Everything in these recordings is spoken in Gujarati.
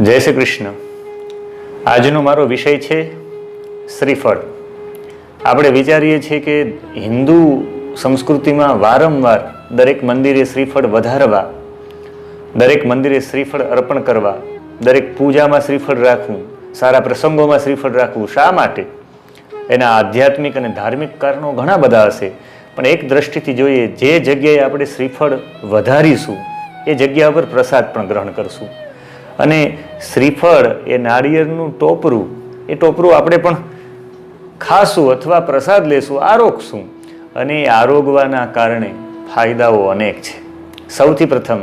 જય શ્રી કૃષ્ણ. આજનો મારો વિષય છે શ્રીફળ. આપણે વિચારીએ છીએ કે હિન્દુ સંસ્કૃતિમાં વારંવાર દરેક મંદિરે શ્રીફળ વધારવા, દરેક મંદિરે શ્રીફળ અર્પણ કરવા, દરેક પૂજામાં શ્રીફળ રાખવું, સારા પ્રસંગોમાં શ્રીફળ રાખવું શા માટે? એના આધ્યાત્મિક અને ધાર્મિક કારણો ઘણા બધા હશે, પણ એક દ્રષ્ટિથી જોઈએ જે જગ્યાએ આપણે શ્રીફળ વધારીશું, એ જગ્યા પર પ્રસાદ પણ ગ્રહણ કરશું. અને શ્રીફળ એ નાળિયેરનું ટોપરું, એ ટોપરું આપણે પણ ખાશું અથવા પ્રસાદ લેશું, આરોગશું. અને એ આરોગવાના કારણે ફાયદાઓ અનેક છે. સૌથી પ્રથમ,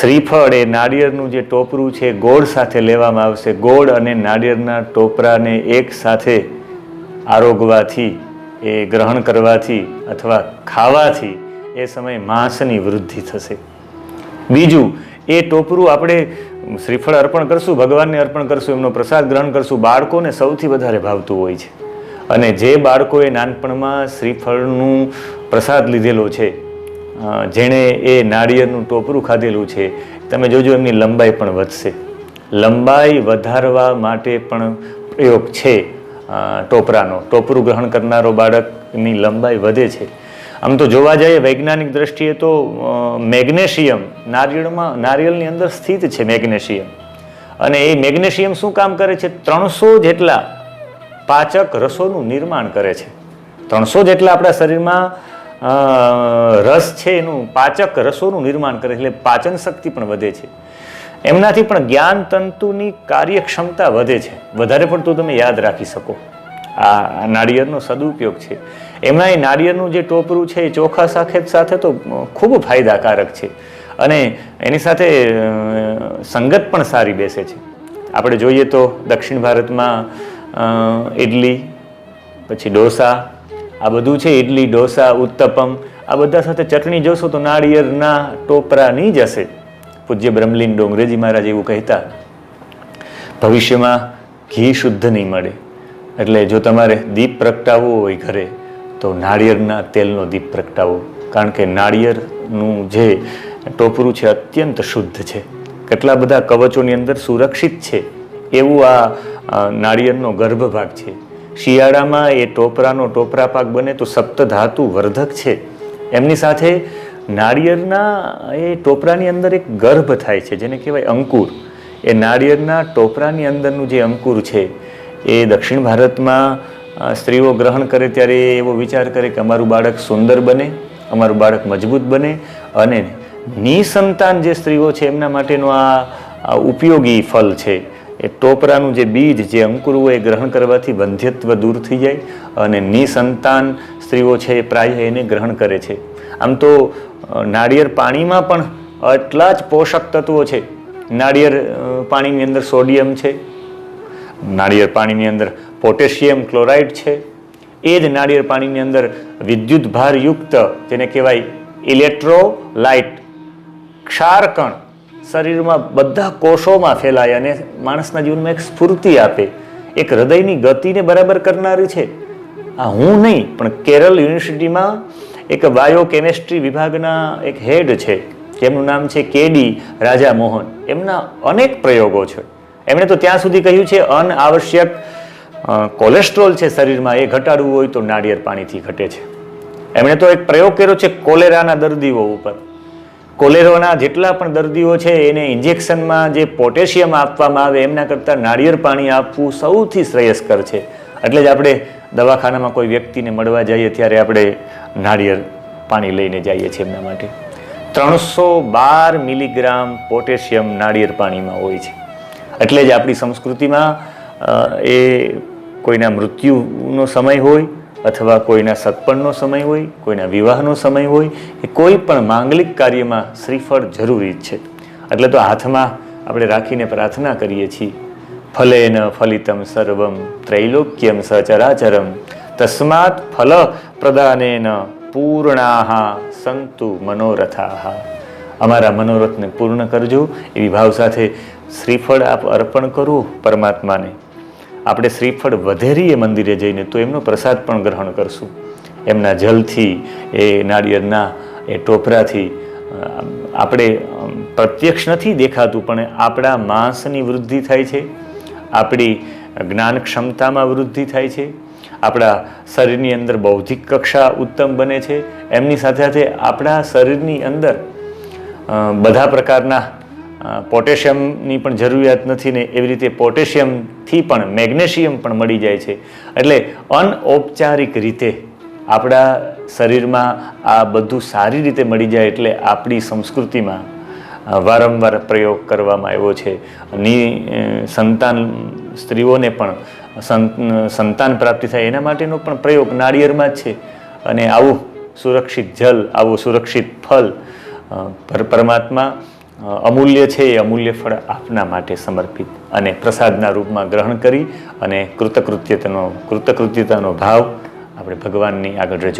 શ્રીફળ એ નાળિયેરનું જે ટોપરું છે, ગોળ સાથે લેવામાં આવશે. ગોળ અને નાળિયેરના ટોપરાને એક સાથે આરોગવાથી, એ ગ્રહણ કરવાથી અથવા ખાવાથી એ સમયે માંસની વૃદ્ધિ થશે. બીજું એ ટોપરું આપણે શ્રીફળ અર્પણ કરશું, ભગવાનને અર્પણ કરશું, એમનો પ્રસાદ ગ્રહણ કરશું. બાળકોને સૌથી વધારે ભાવતું હોય છે. અને જે બાળકોએ નાનપણમાં શ્રીફળનું પ્રસાદ લીધેલો છે જેણે એ નાળિયેરનું ટોપરું ખાધેલું છે, તમે જોજો એમની લંબાઈ પણ વધશે. લંબાઈ વધારવા માટે પણ પ્રયોગ છે ટોપરાનો. ટોપરું ગ્રહણ કરનારો બાળકની લંબાઈ વધે છે. આમ તો જોવા જઈએ વૈજ્ઞાનિક દ્રષ્ટિએ તો મેગ્નેશિયમ નારિયેળમાં, નારિયેળની અંદર સ્થિત છે મેગ્નેશિયમ. અને એ મેગ્નેશિયમ શું કામ કરે છે? ત્રણસો જેટલા પાચક રસોનું નિર્માણ કરે છે. ત્રણસો જેટલા આપણા શરીરમાં રસ છે એનું, પાચક રસોનું નિર્માણ કરે છે, એટલે પાચન શક્તિ પણ વધે છે. એમનાથી પણ જ્ઞાન તંતુની કાર્યક્ષમતા વધે છે. વધારે પડતું તમે યાદ રાખી શકો. આ નાળિયેરનો સદુપયોગ છે. એમના એ નાળિયેરનું જે ટોપરું છે એ ચોખા સાથે સાથે તો ખૂબ ફાયદાકારક છે. અને એની સાથે સંગત પણ સારી બેસે છે. આપણે જોઈએ તો દક્ષિણ ભારતમાં ઇડલી પછી ડોસા આ બધું છે ઇડલી ડોસા ઉત્તપમ, આ બધા સાથે ચટણી જોશો તો નાળિયેરના ટોપરાની જ હશે. પૂજ્ય બ્રહ્મલીન ડોંગરેજી મહારાજ એવું કહેતા, ભવિષ્યમાં ઘી શુદ્ધ નહીં મળે. એટલે જો તમારે દીપ પ્રગટાવવો હોય ઘરે, તો નાળિયેરના તેલનો દીપ પ્રગટાવો. કારણ કે નાળિયેરનું જે ટોપરું છે અત્યંત શુદ્ધ છે. કેટલા બધા કવચોની અંદર સુરક્ષિત છે. એવું આ નાળિયેરનો ગર્ભભાગ છે. શિયાળામાં એ ટોપરાનો ટોપરા પાક બને તો સપ્તધાતુ વર્ધક છે. એમની સાથે નાળિયેરના એ ટોપરાની અંદર એક ગર્ભ થાય છે, જેને કહેવાય અંકુર. એ નાળિયેરના ટોપરાની અંદરનું જે અંકુર છે એ દક્ષિણ ભારતમાં સ્ત્રીઓ ગ્રહણ કરે ત્યારે એવો વિચાર કરે કે અમારું બાળક સુંદર બને, અમારું બાળક મજબૂત બને અને નિસંતાન જે સ્ત્રીઓ છે એમના માટેનો આ આ ઉપયોગી ફલ છે. એ ટોપરાનું જે બીજ, જે અંકુર હોય એ ગ્રહણ કરવાથી વંધ્યત્વ દૂર થઈ જાય અને નિસંતાન સ્ત્રીઓ છે એ પ્રાય એને ગ્રહણ કરે છે. આમ તો નાળિયેર પાણીમાં પણ આટલા જ પોષક તત્વો છે. નાળિયેર પાણીની અંદર સોડિયમ છે નાળિયેર પાણીની અંદર પોટેશિયમ ક્લોરાઇડ છે. એ જ નાળિયેર પાણીની અંદર વિદ્યુત ભારયુક્ત જેને કહેવાય ઇલેક્ટ્રોલાઇટ. ક્ષારકણ શરીરમાં બધા કોષોમાં ફેલાય અને માણસના જીવનમાં એક સ્ફૂર્તિ આપે. એક હૃદયની ગતિને બરાબર કરનારી છે. આ હું નહીં, પણ કેરળ યુનિવર્સિટીમાં એક બાયો કેમેસ્ટ્રી વિભાગના એક હેડ છે. જેમનું નામ છે કેડી રાજા મોહન એમના અનેક પ્રયોગો છે. એમણે તો ત્યાં સુધી કહ્યું છે અનઆવશ્યક કોલેસ્ટ્રોલ છે શરીરમાં, એ ઘટાડવું હોય તો નાળિયેર પાણીથી ઘટે છે. એમણે તો એક પ્રયોગ કર્યો છે કોલેરાના દર્દીઓ ઉપર. કોલેરાના જેટલા પણ દર્દીઓ છે, એને ઇન્જેક્શનમાં જે પોટેશિયમ આપવામાં આવે, એમના કરતાં નાળિયેર પાણી આપવું સૌથી શ્રેયસ્કર છે. એટલે જ આપણે દવાખાનામાં કોઈ વ્યક્તિને મળવા જઈએ ત્યારે આપણે નાળિયેર પાણી લઈને જઈએ છીએ એમના માટે. ત્રણસો બાર મિલીગ્રામ પોટેશિયમ નાળિયેર પાણીમાં હોય છે. એટલે જ આપણી સંસ્કૃતિમાં એ કોઈના મૃત્યુનો સમય હોય અથવા કોઈના સત્પણનો સમય હોય, કોઈના વિવાહનો સમય હોય, એ કોઈ પણ માંગલિક કાર્યમાં શ્રીફળ જરૂરી જ છે. એટલે તો હાથમાં આપણે રાખીને પ્રાર્થના કરીએ છીએ. ફલેન ફલિતમ સર્વમ ત્રૈલોક્યમ સચરાચરમ. તસ્માત ફલ પ્રદાનેન પૂર્ણાહા સંતુ મનોરથાહા. અમારા મનોરથને પૂર્ણ કરજો. એવી ભાવ સાથે શ્રીફળ આપ અર્પણ કરો પરમાત્માને. આપણે શ્રીફળ વધેરીએ મંદિરે જઈને તો એમનો પ્રસાદ પણ ગ્રહણ કરશું. એમના જલથી, એ નાળિયેરના, એ ટોપરાથી આપણે પ્રત્યક્ષ નથી દેખાતું, પણ આપણા માંસની વૃદ્ધિ થાય છે. આપણી જ્ઞાન ક્ષમતામાં વૃદ્ધિ થાય છે. આપણા શરીરની અંદર બૌદ્ધિક કક્ષા ઉત્તમ બને છે. એમની સાથે સાથે આપણા શરીરની અંદર બધા પ્રકારના પોટેશિયમની પણ જરૂરિયાત નથી ને એવી રીતે પોટેશિયમથી પણ મેગ્નેશિયમ પણ મળી જાય છે. એટલે અનૌપચારિક રીતે આપણા શરીરમાં આ બધું સારી રીતે મળી જાય એટલે આપણી સંસ્કૃતિમાં વારંવાર પ્રયોગ કરવામાં આવ્યો છે. ની સંતાન સ્ત્રીઓને પણ સંતાન પ્રાપ્તિ થાય એના માટેનો પણ પ્રયોગ નાળિયેરમાં જ છે. અને આવું સુરક્ષિત જલ, આવું સુરક્ષિત ફલ પરમાત્મા અમૂલ્ય છે એ અમૂલ્ય ફળ આપના માટે સમર્પિત અને પ્રસાદના રૂપમાં ગ્રહણ કરી અને કૃતકૃત્યતાનો કૃતકૃત્યતાનો ભાવ આપણે ભગવાનની આગળ રજૂ